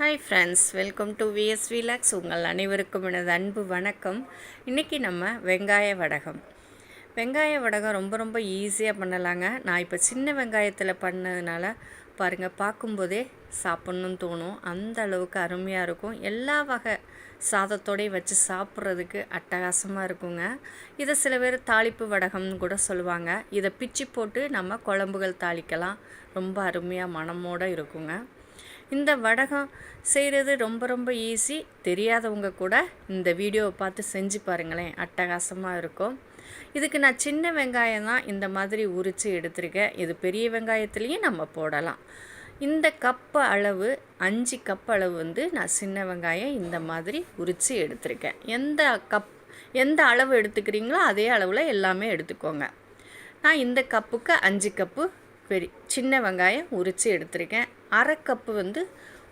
Hi friends welcome to VS vlogs உங்கள் அனைவருக்கும் எனது அன்பு வணக்கம். இன்றைக்கி நம்ம வெங்காய வடகம். வெங்காய வடகம் ரொம்ப ரொம்ப ஈஸியாக பண்ணலாங்க. நான் இப்போ சின்ன வெங்காயத்தில் பண்ணதுனால பாருங்கள் பார்க்கும்போதே சாப்பிட்ணுன்னு தோணும். அந்த அளவுக்கு அருமையாக இருக்கும். எல்லா வகை சாதத்தோடையும் வச்சு சாப்பிட்றதுக்கு அட்டகாசமாக இருக்குங்க. இதை சில பேர் தாளிப்பு வடகம்னு கூட சொல்லுவாங்க. இதை பிச்சு போட்டு நம்ம குழம்புகள் தாளிக்கலாம். ரொம்ப அருமையாக மனமோடு இருக்குங்க. இந்த வடகம் செய்கிறது ரொம்ப ரொம்ப ஈஸி தெரியாதவங்க கூட இந்த வீடியோவை பார்த்து செஞ்சு பாருங்களேன். அட்டகாசமாக இருக்கும். இதுக்கு நான் சின்ன வெங்காயம் தான் இந்த மாதிரி உரித்து எடுத்திருக்கேன். இது பெரிய வெங்காயத்துலேயும் நம்ம போடலாம். இந்த கப்பு அளவு அஞ்சு கப் அளவு வந்து நான் சின்ன வெங்காயம் இந்த மாதிரி உரித்து எடுத்திருக்கேன். எந்த கப் எந்த அளவு எடுத்துக்கிறீங்களோ அதே அளவில் எல்லாமே எடுத்துக்கோங்க. நான் இந்த கப்புக்கு அஞ்சு கப்பு பெரிய சின்ன வெங்காயம் உரித்து எடுத்திருக்கேன். அரை கப்பு வந்து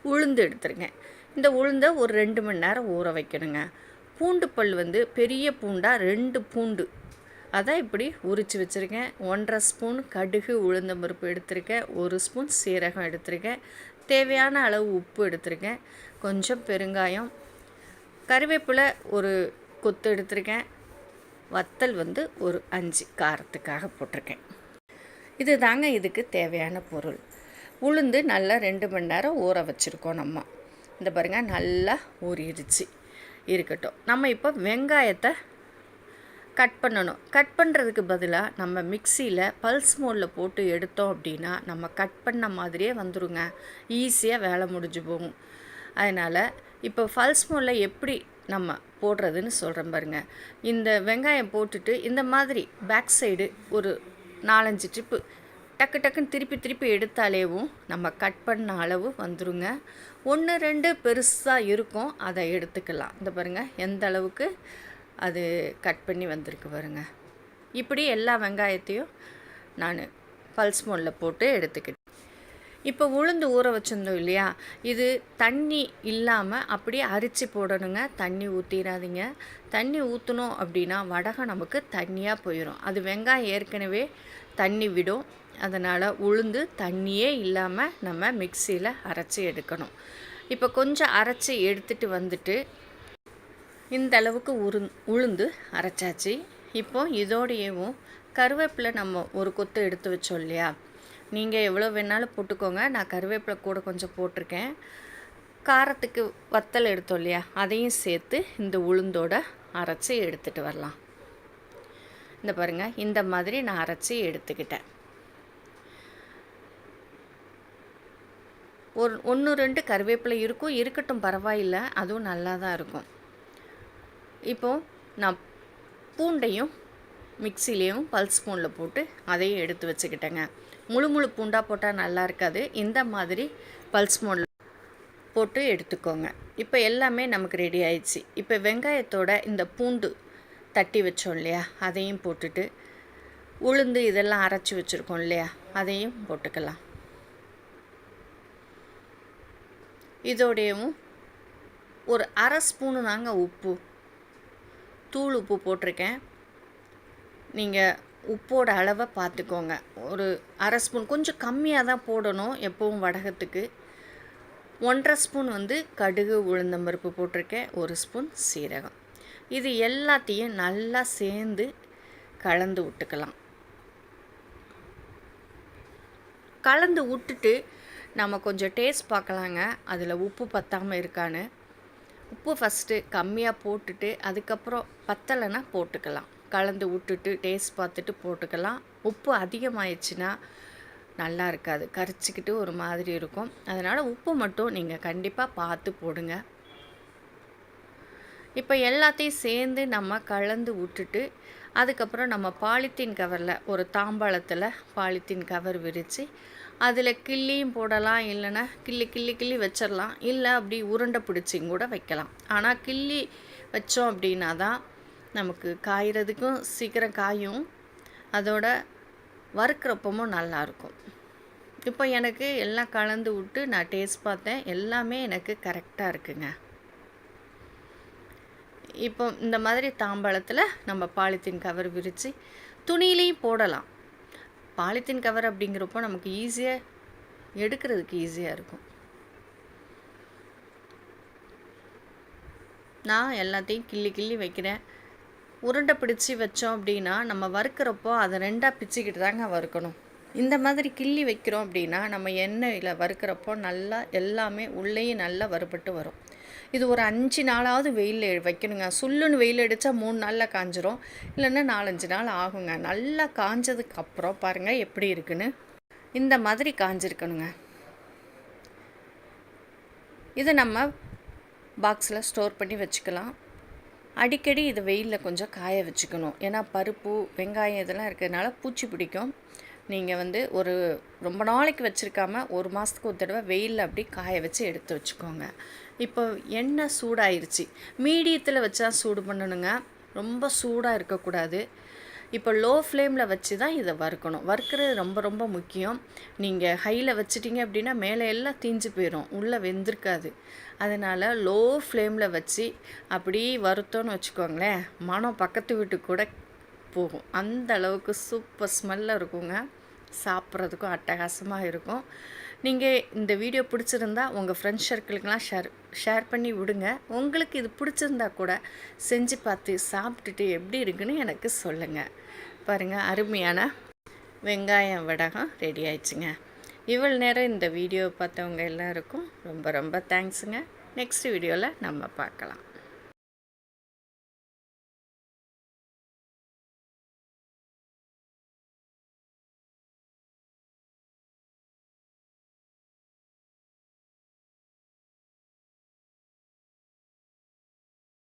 உளுந்து எடுத்துருக்கேன். இந்த உளுந்தை ஒரு ரெண்டு மணி நேரம் ஊற வைக்கணுங்க. பூண்டு பல் வந்து பெரிய பூண்டாக ரெண்டு பூண்டு. அதான் இப்படி உரித்து வச்சுருக்கேன். ஒன்றரை ஸ்பூன் கடுகு உளுந்தம்பருப்பு எடுத்திருக்கேன். ஒரு ஸ்பூன் சீரகம் எடுத்திருக்கேன். தேவையான அளவு உப்பு எடுத்திருக்கேன். கொஞ்சம் பெருங்காயம். கருவேப்பிலை ஒரு கொத்து எடுத்திருக்கேன். வத்தல் வந்து ஒரு அஞ்சு காரத்துக்காக போட்டிருக்கேன். இது தாங்க இதுக்கு தேவையான பொருள். உளுந்து நல்லா ரெண்டு மணி நேரம் ஊற வச்சுருக்கோம் நம்ம. இந்த பாருங்கள் நல்லா ஊறிடுச்சு. இருக்கட்டும். நம்ம இப்போ வெங்காயத்தை கட் பண்ணணும். கட் பண்ணுறதுக்கு பதிலாக நம்ம மிக்சியில் பல்ஸ் மோடில் போட்டு எடுத்தோம் அப்படின்னா நம்ம கட் பண்ண மாதிரியே வந்துடுங்க ஈஸியாக வேலை முடிஞ்சு போகும். அதனால் இப்போ பல்ஸ் மோடில் எப்படி நம்ம போடுறதுன்னு சொல்கிறேன் பாருங்கள் இந்த வெங்காயம் போட்டுட்டு இந்த மாதிரி பேக் சைடு ஒரு நாலஞ்சு ட்ரிப்பு. டக்கு டக்குன்னு திருப்பி திருப்பி எடுத்தாலேவும் நம்ம கட் பண்ண அளவு வந்துருங்க. ஒன்று ரெண்டு பெருசாக இருக்கும். அதை எடுத்துக்கலாம். இந்த பாருங்கள் எந்த அளவுக்கு அது கட் பண்ணி வந்திருக்கு பாருங்க. இப்படி எல்லா வெங்காயத்தையும் நான் பல்ஸ் மோனில் போட்டு எடுத்துக்கிட்டேன். இப்போ உளுந்து ஊற வச்சுருந்தோம் இல்லையா? இது தண்ணி இல்லாமல் அப்படியே அரிச்சு போடணுங்க. தண்ணி ஊற்றிடாதீங்க தண்ணி ஊற்றணும் அப்படின்னா வடகம் நமக்கு தண்ணியாக போயிடும் அது வெங்காயம் ஏற்கனவே தண்ணி விடும். அதனால் உளுந்து தண்ணியே இல்லாமல் நம்ம மிக்சியில் அரைச்சி எடுக்கணும். இப்போ கொஞ்சம் அரைச்சி எடுத்துகிட்டு வந்துட்டு இந்த அளவுக்கு உரு உளுந்து அரைச்சாச்சு. இப்போ இதோடையவும் கருவேப்பிலை நம்ம ஒரு கொத்து எடுத்து வச்சோம் இல்லையா? நீங்கள் எவ்வளோ வேணாலும் போட்டுக்கோங்க. நான் கருவேப்பிலை கூட கொஞ்சம் போட்டிருக்கேன். காரத்துக்கு வத்தல் எடுத்தோம் இல்லையா? அதையும் சேர்த்து இந்த உளுந்தோட அரைச்சி எடுத்துகிட்டு வரலாம். இந்த பாருங்கள் இந்த மாதிரி நான் அரைச்சி எடுத்துக்கிட்டேன். ஒரு ஒன்று ரெண்டு கருவேப்பிலை இருக்கும். இருக்கட்டும் பரவாயில்லை. அதுவும் நல்லா தான் இருக்கும். இப்போது நான் பூண்டையும் மிக்சிலையும் பல்ஸ் ஸ்பூனில் போட்டு அதையும் எடுத்து வச்சுக்கிட்டேங்க. முழு முழு பூண்டாக போட்டால் நல்லா இருக்காது. இந்த மாதிரி பல்ஸ் மோடில் போட்டு எடுத்துக்கோங்க. இப்போ எல்லாமே நமக்கு ரெடி ஆயிடுச்சு. இப்போ வெங்காயத்தோட இந்த பூண்டு தட்டி வச்சோம் இல்லையா? அதையும் போட்டுட்டு உளுந்து இதெல்லாம் அரைச்சி வச்சுருக்கோம் இல்லையா? அதையும் போட்டுக்கலாம். இதோடையவும் ஒரு அரை ஸ்பூனு தாங்க உப்பு. தூள் உப்பு போட்டிருக்கேன். நீங்கள் உப்போட அளவை பார்த்துக்கோங்க. ஒரு அரை ஸ்பூன் கொஞ்சம் கம்மியாக தான் போடணும் எப்போவும் வடகத்துக்கு. ஒன்றரை ஸ்பூன் வந்து கடுகு உளுந்தம்பருப்பு போட்டிருக்கேன். ஒரு ஸ்பூன் சீரகம். இது எல்லாத்தையும் நல்லா சேர்ந்து கலந்து விட்டுக்கலாம். கலந்து விட்டுட்டு நம்ம கொஞ்சம் டேஸ்ட் பார்க்கலாங்க. அதில் உப்பு பற்றாமல் இருக்கான்னு. உப்பு ஃபஸ்ட்டு கம்மியாக போட்டுட்டு அதுக்கப்புறம் பத்தலைன்னா போட்டுக்கலாம். கலந்து விட்டுட்டு டேஸ்ட் பார்த்துட்டு போட்டுக்கலாம். உப்பு அதிகமாயிடுச்சுன்னா நல்லா இருக்காது. கரிச்சிக்கிட்டு ஒரு மாதிரி இருக்கும். அதனால் உப்பு மட்டும் நீங்கள் கண்டிப்பாக பார்த்து போடுங்க. இப்போ எல்லாத்தையும் சேர்ந்து நம்ம கலந்து விட்டுட்டு அதுக்கப்புறம் நம்ம பாலித்தீன் கவரில் ஒரு தாம்பாளத்தில் பாலித்தீன் கவர் விரித்து அதில் கிள்ளியும் போடலாம். இல்லைன்னா கிள்ளி கிள்ளி கிள்ளி வச்சிடலாம். இல்லை அப்படி உருண்டை பிடிச்சிங்க கூட வைக்கலாம். ஆனால் கிள்ளி வச்சோம் அப்படின்னா தான் நமக்கு காய்கிறதுக்கும் சீக்கிரம் காயும். அதோட வறுக்கிறப்பமும் நல்லாயிருக்கும் இப்போ எனக்கு எல்லாம் கலந்து விட்டு நான் டேஸ்ட் பார்த்தேன். எல்லாமே எனக்கு கரெக்டாக இருக்குங்க. இப்போ இந்த மாதிரி தாம்பாளத்தில் நம்ம பாலித்தீன் கவர் விரித்து துணியிலையும் போடலாம். பாலித்தீன் கவர் அப்படிங்கிறப்போ நமக்கு ஈஸியாக எடுக்கிறதுக்கு ஈஸியாக இருக்கும். நான் எல்லாத்தையும் கிள்ளி கிள்ளி வைக்கிறேன். உருண்டை பிடிச்சி வச்சோம் அப்படின்னா நம்ம வறுக்கிறப்போ அதை ரெண்டாக பிச்சுக்கிட்டு தாங்க வறுக்கணும். இந்த மாதிரி கிள்ளி வைக்கிறோம் அப்படின்னா நம்ம எண்ணெயில் வறுக்கிறப்போ நல்லா எல்லாமே உள்ளேயும் நல்லா வறுபட்டு வரும். இது ஒரு அஞ்சு நாளாவது வெயில் வைக்கணுங்க. சுள்ளுன்னு வெயில் அடித்தா மூணு நாளில் காஞ்சிரும். இல்லைன்னா நாலஞ்சு நாள் ஆகுங்க. நல்லா காஞ்சதுக்கு அப்புறம் பாருங்கள் எப்படி இருக்குன்னு. இந்த மாதிரி காஞ்சிருக்கணுங்க. இதை நம்ம பாக்ஸில் ஸ்டோர் பண்ணி வச்சுக்கலாம். அடிக்கடி இது வெயிலில் கொஞ்சம் காய வச்சுக்கணும். ஏன்னா பருப்பு வெங்காயம் இதெல்லாம் இருக்கிறதுனால பூச்சி பிடிக்கும். நீங்கள் வந்து ஒரு ரொம்ப நாளைக்கு வச்சுருக்காம ஒரு மாதத்துக்கு ஒரு தடவை வெயிலில் அப்படி காய வச்சு எடுத்து வச்சுக்கோங்க. இப்போ எண்ணெய் சூடாயிருச்சு. மீடியத்தில் வச்சா சூடு பண்ணணுங்க. ரொம்ப சூடாக இருக்கக்கூடாது. இப்போ லோ ஃப்ளேமில் வச்சு தான் இதை வறுக்கணும். வறுக்கிறது ரொம்ப ரொம்ப முக்கியம். நீங்கள் ஹையில் வச்சிட்டிங்க அப்படின்னா மேலே எல்லாம் தீஞ்சு போயிடும் உள்ளே வெந்திருக்காது. அதனால் லோ ஃப்ளேமில் வச்சு அப்படி வறுத்தோன்னு வச்சுக்கோங்களேன் மனம் பக்கத்து வீட்டுக்கு கூட போகும். அந்த அளவுக்கு சூப்பர் ஸ்மெல்லாக இருக்குங்க. சாப்பிட்றதுக்கும் அட்டகாசமாக இருக்கும். நீங்கள் இந்த வீடியோ பிடிச்சிருந்தா உங்கள் ஃப்ரெண்ட்ஸ் சர்க்கிளுக்கெலாம் ஷேர் ஷேர் பண்ணி விடுங்க. உங்களுக்கு இது பிடிச்சிருந்தா கூட செஞ்சு பார்த்து சாப்பிட்டுட்டு எப்படி இருக்குன்னு எனக்கு சொல்லுங்கள் பாருங்கள் அருமையான வெங்காயம் வடகம் ரெடி ஆயிடுச்சுங்க. இவ்வளோ நேரம் இந்த வீடியோ பார்த்தவங்க எல்லாருக்கும் ரொம்ப ரொம்ப தேங்க்ஸுங்க நெக்ஸ்ட் வீடியோவில் நம்ம பார்க்கலாம்.